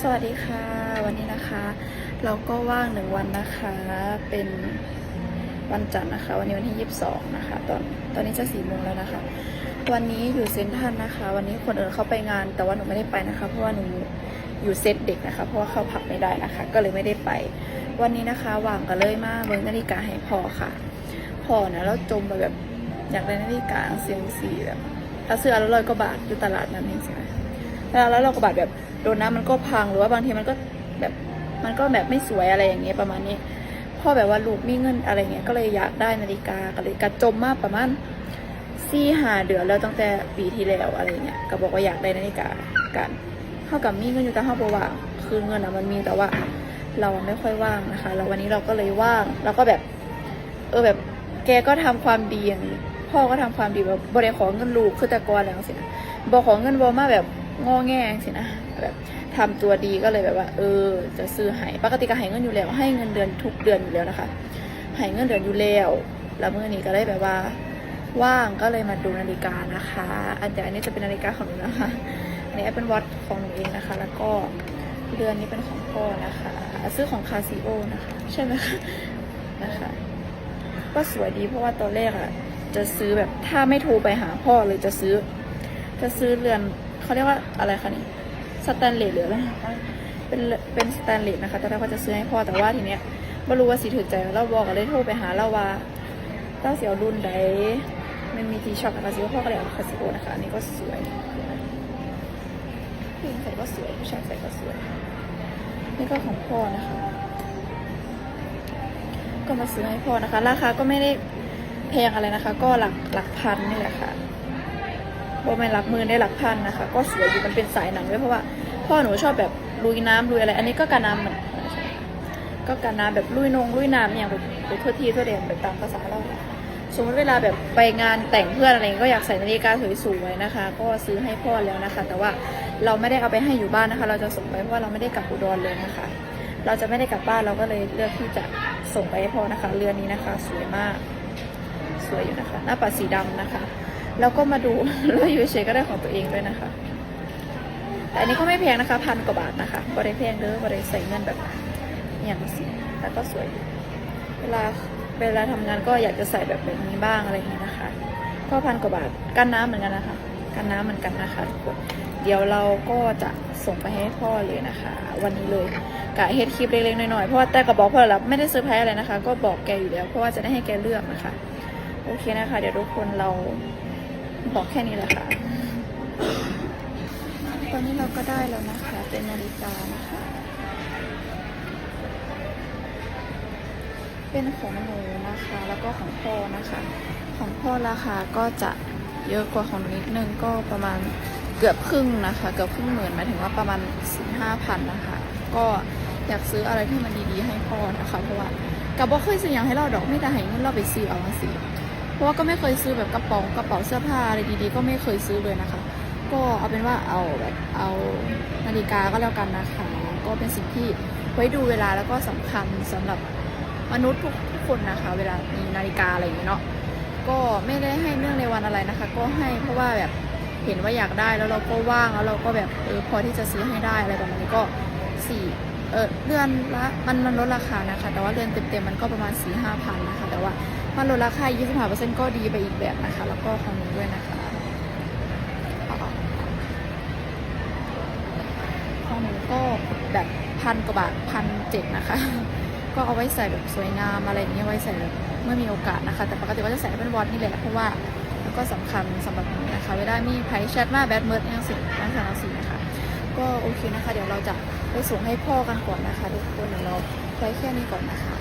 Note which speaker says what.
Speaker 1: สวัสดีค่ะ วันนี้นะคะ เราก็ว่างหนึ่งวันนะคะ เป็นวันจันทร์นะคะ วันนี้วันที่22นะคะ ตอนตอนนี้จะสี่โมงแล้วนะคะ วันนี้อยู่เซนทรันนะคะ วันนี้คนอื่นเขาไปงาน แต่ว่าหนูไม่ได้ไปนะคะ เพราะว่าหนูอยู่เซตเด็กนะคะ เพราะว่าเข้าผับไม่ได้นะคะ ก็เลยไม่ได้ไป วันนี้นะคะว่างกันเลยมากเบิ้งนาฬิกาให้พ่อค่ะพ่อนะแล้วจมไปแบบอยากได้นาฬิกาเซียมซีแบบถ้าซื้ออันละร้อยกว่าบาทอยู่ตลาดนั้นเองใช่ไหม แล้วแล้วเราก็บาดแบบโดนน้ำมันก็พังหรือว่าบางทีมันก็แบบมันก็แบบไม่สวยอะไรอย่างเงี้ยประมาณนี้พ่อแบบว่าลูกมีเงินอะไรเงี้ยก็เลยอยากได้นาฬิกาก็เลยกระจมมากประมาณสี่หาเดือนแล้วตั้งแต่ปีที่แล้วอะไรเงี้ยก็บอกว่าอยากได้นาฬิกากันเท่ากับมีเงินอยู่แต่เท่าบอกว่าคือเงินอะมันมีแต่ว่าเราไม่ค่อยว่างนะคะแล้ววันนี้เราก็เลยว่างแล้วก็แบบเออแบบแกก็ทำความดีอย่างนี้พ่อก็ทำความดีแบบบริขอเงินลูกคือแต่ก่อนแล้วสิบอกขอเงินบอมาแบบ งอแงสินะแบบทำตัวดีก็เลยแบบว่า เออ จะซื้อให้ปกติก็ให้เงินอยู่แล้ว ให้เงินเดือนทุกเดือนอยู่แล้วนะคะให้เงินเดือนอยู่แล้วแล้วเมื่อนี้ก็เลยแบบว่าว่างก็เลยมาดูนาฬิกานะคะอันแต่อันนี้จะเป็นนาฬิกาของหนูนะคะอันนี้เป็นวัดของหนูเองนะคะ แล้วก็เรือนนี้เป็นของพ่อนะคะ ซื้อของคาซิโอนะคะ ใช่ไหมคะนะคะก็สวยดีเพราะว่าตอนแรกอะจะซื้อแบบถ้าไม่โทรไปหาพ่อเลยจะซื้อ จะซื้อเรือน เขาเรียกว่าอะไรคะนี่สแตนเลสหรืออะไรเป็นเป็นสแตนเลสนะคะตอนแรกว่าจะซื้อให้พ่อแต่ว่าทีเนี้ยไม่รู้ว่าสีถือใจเราบอกก็เลยโทรไปหาเราว่าเต้าเสียวรุ่นใดมันมีทีช็อปนะคะซิโอพ่อก็เลยเอาคาซิโอนะคะอันนี้ก็สวยผู้หญิงใส่ก็สวยผู้ชายใส่ก็สวยนี่ก็ของพ่อนะคะ ก็มาซื้อให้พ่อนะคะ ราคาก็ไม่ได้แพงอะไรนะคะ ก็หลักหลักพันนี่แหละค่ะ โบไม่หลักหมื่นได้หลักพันนะคะ ก็สวยอยู่มันเป็นสายหนังด้วยเพราะว่าพ่อหนูชอบแบบลุยน้ำลุยอะไร อันนี้ก็กันน้ำเหมือนกันใช่ไหมก็กันน้ำแบบลุยนงลุยน้ำเนี่ยแบบไปทั่วที่ทั่วแดนแบบตามภาษาเราสมมติเวลาแบบไปงานแต่งเพื่อนอะไรก็อยากใส่นาฬิกาสวยๆนะคะ ก็ซื้อให้พ่อแล้วนะคะ แต่ว่าเราไม่ได้เอาไปให้อยู่บ้านนะคะ เราจะส่งไปเพราะว่าเราไม่ได้กลับอุดรเลยนะคะ เราจะไม่ได้กลับบ้านเราก็เลยเลือกที่จะส่งไปให้พ่อนะคะ เรือนนี้นะคะ สวยมาก สวยอยู่นะคะ หน้าปัดสีดำนะคะ แล้วก็มาดูแล้วอยู่เฉยก็ได้ของตัวเองด้วยนะคะ แต่อันนี้ก็ไม่แพงนะคะพันกว่าบาทนะคะบริแพงเด้อบริใส่เงินแบบอย่างสีแต่ก็สวย เวลาเวลาทำงานก็อยากจะใส่แบบแบบนี้บ้างอะไรอย่างนี้นะคะ ก็พันกว่าบาทกันน้ำเหมือนกันนะคะ กันน้ำเหมือนกันนะคะทุกคนเดี๋ยวเราก็จะส่งไปให้พ่อเลยนะคะ วันนี้เลยกะเฮ็ดคลิปเล็กๆน้อยๆเพราะว่าแต่ก็บอกพ่อแล้วไม่ได้เซอร์ไพรส์อะไรนะคะ ก็บอกแกอยู่แล้วเพราะว่าจะได้ให้แกเลือกนะคะ โอเคนะคะ เดี๋ยวทุกคนเรา บอกแค่นี้แหละค่ะ ตอนนี้เราก็ได้แล้วนะคะ เป็นนาฬิกานะคะ เป็นของหนูนะคะ แล้วก็ของพ่อนะคะ ของพ่อราคาก็จะเยอะกว่าของนิดนึงก็ประมาณเกือบครึ่งนะคะ เกือบครึ่งหมื่นหมายถึงว่าประมาณสี่ห้าพันนะคะ ก็อยากซื้ออะไรที่มันดีๆให้พ่อนะคะ เพราะว่ากับว่าเคยซื้ออย่างให้เราดอกไม่แต่ให้เงินเราไปซื้อเอาสิ เพราะว่าก็ไม่เคยซื้อแบบกระป๋ากระเป๋าเสื้อผ้าอะไรดีๆ ก็ไม่เคยซื้อเลยนะคะ ก็เอาเป็นว่าเอาแบบเอานาฬิกาก็แล้วกันนะคะ ก็เป็นสิ่งที่ไว้ดูเวลาแล้วก็สำคัญสำหรับมนุษย์ทุกทุกคนนะคะ เวลามีนาฬิกาอะไรอย่างเงี้ยเนาะก็ไม่ได้ให้เนื่องในวันอะไรนะคะ ก็ให้เพราะว่าแบบเห็นว่าอยากได้แล้วเราก็ว่างแล้วเราก็แบบเออพอที่จะซื้อให้ได้อะไรประมาณนี้ก็สี่ เออเดือนละมันมันลดราคานะคะ แต่ว่าเดือนเต็มๆมันก็ประมาณสี่ห้าพันนะคะ แต่ว่ามันลดราคา 25%ก็ดีไปอีกแบบนะคะ แล้วก็ของหนูด้วยนะคะของหนูก็แบบพันกว่าบาทพันเจ็ดนะคะ ก็เอาไว้ใส่แบบสวยงามอะไรอย่างเงี้ยไว้ใส่แบบเมื่อมีโอกาสนะคะ แต่ปกติก็จะใส่เป็นวอทนี่แหละเพราะว่าแล้วก็สำคัญสำหรับหนูนะคะ เวลามีไพแชทมาแบดเมิร์ดยังสิ่งลักษณะสีนะคะ ก็โอเคนะคะ เดี๋ยวเราจะ ส่งให้พ่อกันก่อนนะคะทุกคนเดี๋ยวเราไปแค่นี้ก่อนนะคะ